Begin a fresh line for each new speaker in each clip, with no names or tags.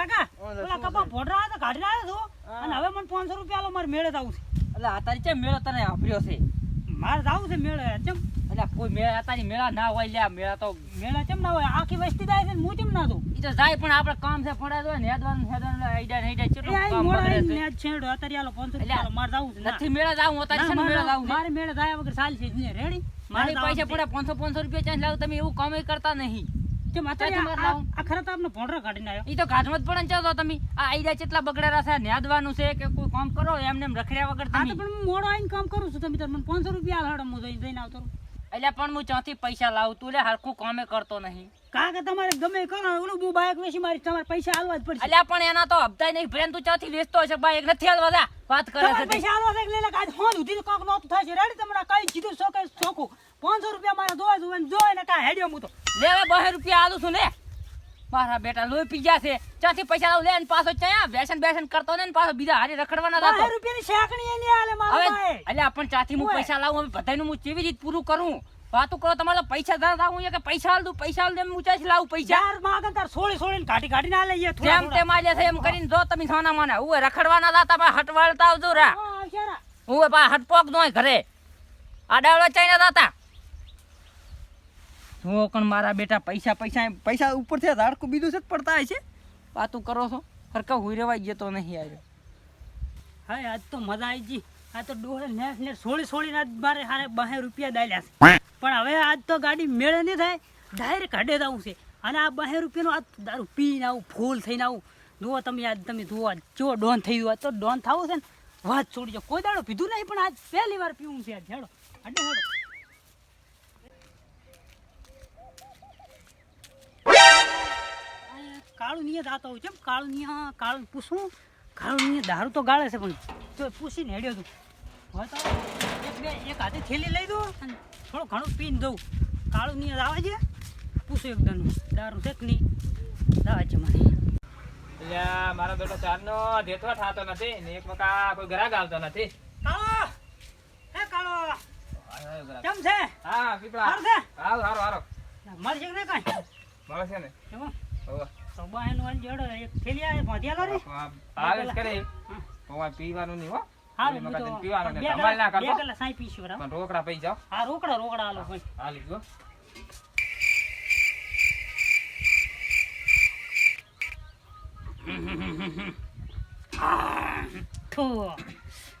કાકા
ઓલા
કપા ભોડરા તો કાઢી આવ્યો છું અને હવે મને પાંચસો રૂપિયા આલો મારે મેળે જવું છે.
એટલે આ તારી ચેમ મેળો તને આપ્યો છે?
મારે જવું છે મેળે ચેમ.
એટલે કોઈ મેળા અત્યારે મેળા ના હોય લ્યા મેળા તો
મેળા ચેમ ના હોય આખી વસ્તી જાય છે હું ચેમ ના દઉં?
ઈ તો જાય પણ આપણે કામ છે પડે તો નેદવાનું નેદવાનું આઈડા આઈડા
એ
કેટલું કામ બગડે છે.
છેડો અત્યારે આલો પાંચસો
એટલે
રૂપિયા આલો, મારે જવું છે
નથી મેળા જાવ
અત્યારે
છે મેળા જાવ
મારે મેળા જાય વગર ચાલશે જ રેડી
મારી પૈસા પડે પાંચસો પાંચસો રૂપિયા ચાન્સ લાવ તમે એવું કામ કરતા નહીં.
ચમ અત્યારે આ- ખરા તો આપને ભોંડરા કાઢીને આવ્યો.
ઈ તો ઘાટમાં જ પડે ચાલો તમે. આ આઈડા કેટલા બગડેલા છે નેદવાનું છે કે કોઈ કામ કરો એમને એમ રખડ્યા વગર
આ તો પણ મોડો આઈને કામ કરું છું તમે તાર મને પાંચસો રૂપિયા આલો હું જઈને જઈને આવતો
એટલે પણ હું ચોથી પૈસા લાવું તું લે હરખું કામે કરતો નહીં.
કા કે તમારે ગમે કરો ઓલું હું બાઇક વેચી મારી તમારે પૈસા આલવા જ પડશે.
અલ્યા પણ એના તો હપ્તા નહીં ફ્રેન્ડ તું ચોથી વેચતો હશે બાઇક નથી હાલવા વાત કરે છે
પૈસા આલવા ઉધીને કાંક નહોતું થાય છે. રેડી તમને કાંઈ કીધું છો કે પાંચસો રૂપિયા મારે જોવા જોવે જોઈ ને કાંઈ હેડ્યો હું તો
લેવા બસો રૂપિયા આલું છું ને. મારા બેટા લોહી પી ગયા છે. ત્યાંથી પૈસા લાવ લે ને પાછો ત્યાં બેસન બેસન કરતો ને પાછો બીજા હારે રખડવાના રાખો.
રૂપિયાની શેકણી એની આલે મારા
હવે
ભાઈ
અલ્યા પણ ચાથી હું. પૈસા લાવું હવે બધાયનું હું કેવી રીતે પૂરું કરું? વાતો કરો તમારે પૈસા ધાર લાવું કે પૈસા આલ દઉં પૈસા આલ દઉં ચાથી લાવું પૈસા?
યાર માગન તાર સોળી સોળી કાઢી કાઢી ના લઈએ
જેમ તેમ આલ્યા છે એમ કરીને જો તમે સોના મને. હું રખડવાના દાતા પા હટવાળતા આવજો રા.
હા,
હું પા હટપોક નો ઘરે. આડાવડા ચાઈના દાતા જો પણ મારા બેટા પૈસા પૈસા પૈસા ઉપરથી ધાડકું બીજું છે જ પડતા હોય છે. વાતું કરો છો? હરકા હુઈ રેવાઈ જતો નહીં આવ્યો.
હા આજ તો મજા આવી ગઈ. આ તો ડોહે નેસ નેસ સોળી સોળીને આજ મારે હારે બહે રૂપિયા દાલ્યા છે. પણ હવે આજ તો ગાડી મેળે નહીં થાય ડાયરેક્ટ કાઢે જ આવું છે. અને આ બહે રૂપિયાનું આ દારૂ પીને આવું, ફૂલ થઈને આવું. જુઓ તમે આજ, તમે જુઓ જો ડોન થઈ ગયું તો ડોન થવું છે ને. વાત છોડી જાઓ. કોઈ દાડો પીધું નહીં, પણ આજ પહેલી વાર પીવું છે આજ. હેડો અડે હેડો. કાળું નિયત આતો હોય છે. કાળું નિયા કાળું પૂછું. કાળું નહીં દારૂ તો ગાળે છે પણ તો પૂછીને હેડ્યો તું. હવે તો એક બે એક હાથે થેલી લઈ દો અને થોડું ઘણું પીને દઉં. કાળું નિયત આવે છે? પૂછું એકદમ દારૂ. છે કે નહીં? દાવા છે મને.
અલ્યા મારા બેટો ચારનો ધેતો થતો નથી ને એક મકા કોઈ ગ્રાહક આવતો નથી.
કાળો! હે કાળો! કેમ છે?
હા પીપળા.
હારું છે?
હારો હારો હારો.
મળશે ને નહીં કાંઈ?
મળે છે ને.
એમાં
હોવે.
તો બાહેનું વાળી એક થેલી આવે રે.
આવે કરે. પૌવા પીવાનું નહીં હો.
હારું હું તો
પીવાનું
બે
ધમાલ ના
કલાક બે
કરતો.
કલાક પીશું બરાબર?
પણ રોકડા પી જાઓ.
હા રોકડા રોકડા આલો ભાઈ.
આ લીધો
થો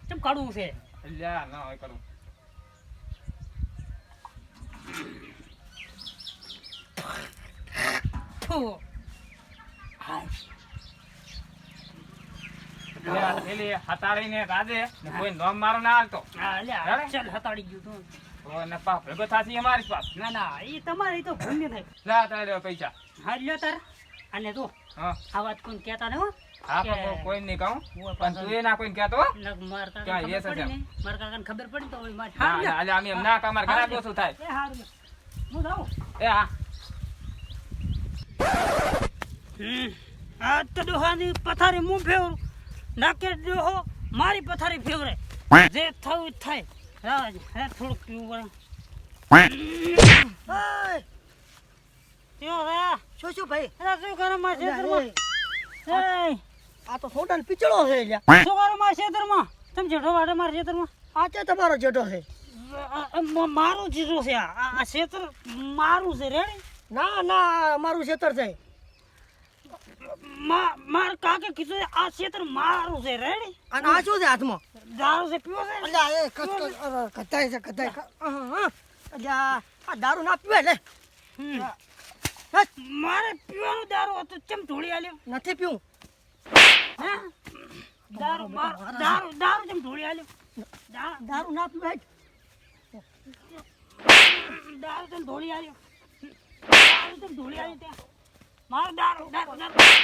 કેમ કાઢવું છે?
અલ્યા ના હોય કરું
થો.
હતાડીને રાધે કોઈ નોમ મારો ના હાલતો?
ચાલ હતાડી ગયું તું.
ને ભેગો અમારી
ના ના એ તમારે તો થાય.
લા તારે પૈસા.
હા લ્યો તાર. અને તો આ વાત કોઈ કહેતા ને હો
હા પણ કોઈ નહીં કહું. પણ તું એ ના કોઈ કહેતો હો.
નક માર કાકાને
ક્યાં
ખબર
yes
પડી
હશે?
ને માર કાકાને ખબર પડી તો હવે મારે.
ના,
હારું લ્યો.
ના, અલ્યા અમે એમ ના કમાર ઘણા
હારું
થાય.
એ હારું હું જાઉં.
એ હા.
આ તો ડોહાની પથારી હું ફેવરું નાકે હો. મારી પથારી ફેવરે. જે થયું એ થાય. રાજ હે થોડુંક પીવું પડે. કેવો રે
શું શું ભાઈ?
અરે શું કરે મારા ખેતરમાં એય,
આ તો સોડાનો પીચળો છે લ્યા
શું કરે મારા ખેતરમાં તમે જેઠો વાટે મારા ખેતરમાં
આ છે તમારો જેઠો છે.
મારું જીરો છે આ. ખેતર મારું છે રેડી?
ના ના મારું ખેતર છે.
માર કાકે કીધું આ ખેતર મારું છે રેડી
અને આ શું છે હાથમાં?
દારૂ છે પીવો છે?
અલ્યા એ કચ છે કતાય અલ્યા આ દારૂ ના પીવે લે.
મારે પીવાનું દારૂ હતું ચમ ઢોળી આલ્યો?
નથી પીવું.
હે? દારૂ માર- દારૂ દારૂ ચમ ઢોળી આલ્યો?
દારૂ ના પીવે
દારૂ ચમ ઢોળી આલ્યો? દારૂ ચમ ઢોળી આલ્યો ત્યાં? મારે દારૂ દારૂ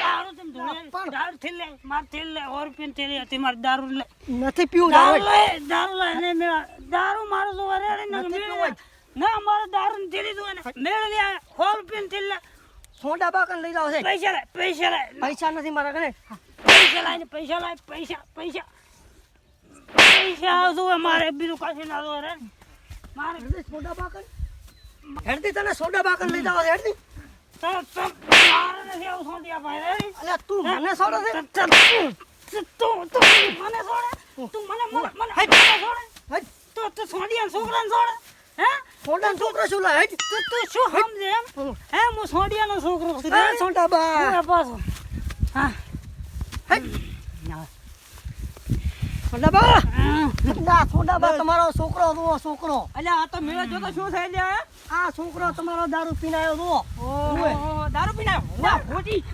દારૂ ઢોળી આલ્યો દારૂ થી લે મારથી લે સો રૂપિયા થી લે હતી મારે દારૂ લે.
નથી પીવું
દારૂ લે દારૂ લે ને મેં દારૂ મારો તો વરે ને
નથી
મેળ
પીવું.
ના મારે દારૂ ને થેલી દો ને મેળ લે સો રૂપિયા થી લે.
સોડા બાકન લઈ જાવ છે.
પૈસા લે પૈસા લે
પૈસા નથી મારા કને
પૈસા લાય ને પૈસા લાય પૈસા પૈસા. પૈસા હોય મારે બીજું કશું ના દો રે મારે
સોડા બાકન. હેડતી તને સોડા બાકન લઈ જાવ હેડતી.
તો
મને છોડે છે?
તું તું મને છોડે? તું મને મને છોડે. તો તો સોડિયા છોકરાને છોડે? હે?
છોડાનો છોકરો શું લાય.
તું તું શું સમજે એમ. હે હું સોડિયાનો છોકરો છું.
છોટા બા.
પાછો. હા.
છોટા બા
હમ.
ના છોટા બા તમારો છોકરો જુઓ છોકરો
અલ્યા આ તો મેળો જોતો શું થાય
આ છોકરો તમારો દારૂ પીને આવ્યો જુઓ
ઓહો દારૂ પીને આવ્યો. વાહ ખોટી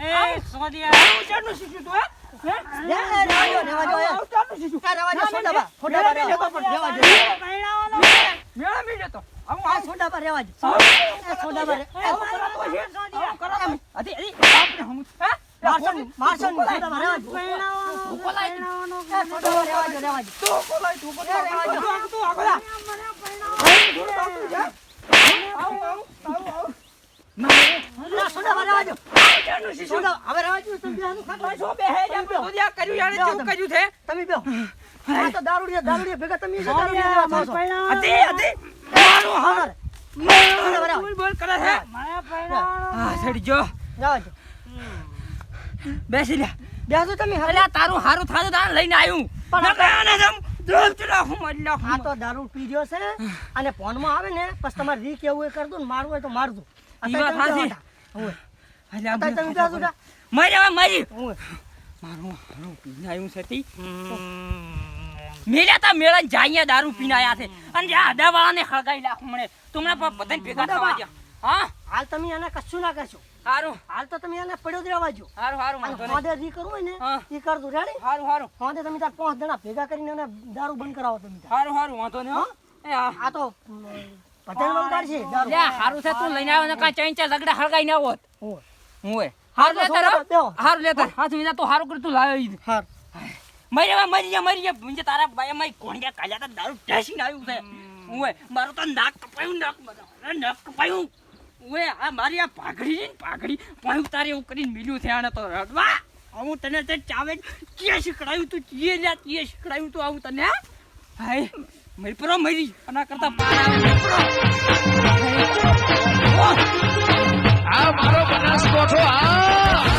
એ સોડિયા
આવું ચારનું શીખ્યું તું, હે? હે?
એ, એ, રહેવા દ્યો, રહેવા દ્યો, એ.
આવું ચારનું શીખ્યું.
એ, રહેવા દ્યો,
ના,
છોટા
મેં-
બા, છોટા બા,
મેં
રહેવા
મેં
દ્યો, રહેવા
મેં
દ્યો.
પરણાવવાનો
મેળા મેળ્યો તો. આવું
આ
આવું.
છોટા બા રહેવા દ્યો. એ છોટા બા રહે-
આવું કરાતો છે. આવું કરાતો.
મારસન, મારસન, દ્યો.
પરણાવવાનો
તું
દ્યો.
તું બોલાય, તું આગળ. આવું, આવું, આવું,
દારૂડિયા ભેગા તમે
બેસી લે.
બેસો તમે.
અલ્યા, તારું હારું થાતું તારે લઈને આવ્યું.
પણ
આને જેમ મરી લા,
આ તો દારૂ પી ગયો છે અને ફોનમાં આવે ને પછી તમારે રી કેવું એ કરજો ને મારવું હોય તો મારજો.
અલ્યા,
તમે
મરી હવે મરી. મારું હારું પીને આવ્યું છે તી. તા મેળા જાઈએ દારૂ પીને આયા છે. અને જે આધા વાળાને હળગાઈ નાખું મને તુમને પણ ભેગા થવા દે હા?
હાલ તમે એને કશું ના કરશો
હારું.
હાલ તો તમે એને પડ્યો જ રહેવા જો
હારું હારું
અને
વાંધો નહીં.
ફોદે રી કરવું હોય ને
હા.
કર કરજો રેડી?
હારું હારું.
હોદે તમે તાર પાંચ જણા ભેગા કરીને એને દારૂ બંધ કરાવો તમે
હારું હારું વાંધો નહીં હો. એ
આ તો પટેલ બંધ છે દારૂ.
લ્યા, હારું છે તું લઈને આવ્યો ને કા ચાર લગડા હળગાઈ ના હોત.
હોય.
હું હારું
તો
લેતા. હારું લેતા હાથ મીધા તો હારું કર તું લાવ્યો ઈ.
હાર.
મરી જા મરી જા મરી જા. મુંજે તારા બાયમાં કોણિયા કાલ્યા તા દારૂ ઢાસીને આવ્યું છે. ઓય મારું તો નાક કપાયું નાક બધા. નાક કપાયું. ઓય આ મારી આ પાઘડી ને પાઘડી. પણ તારે એવું કરીને મિલ્યું છે, આને તો રડવા. હું તને તે ચાવે ચીએ શીખડાયું તું, ચીએ લ્યા, ચીએ શીખડાયું તું આવું તને? હાય, મરી મરી. આના કરતા પાર આવે.
આ મારો બનાસકોઠો આ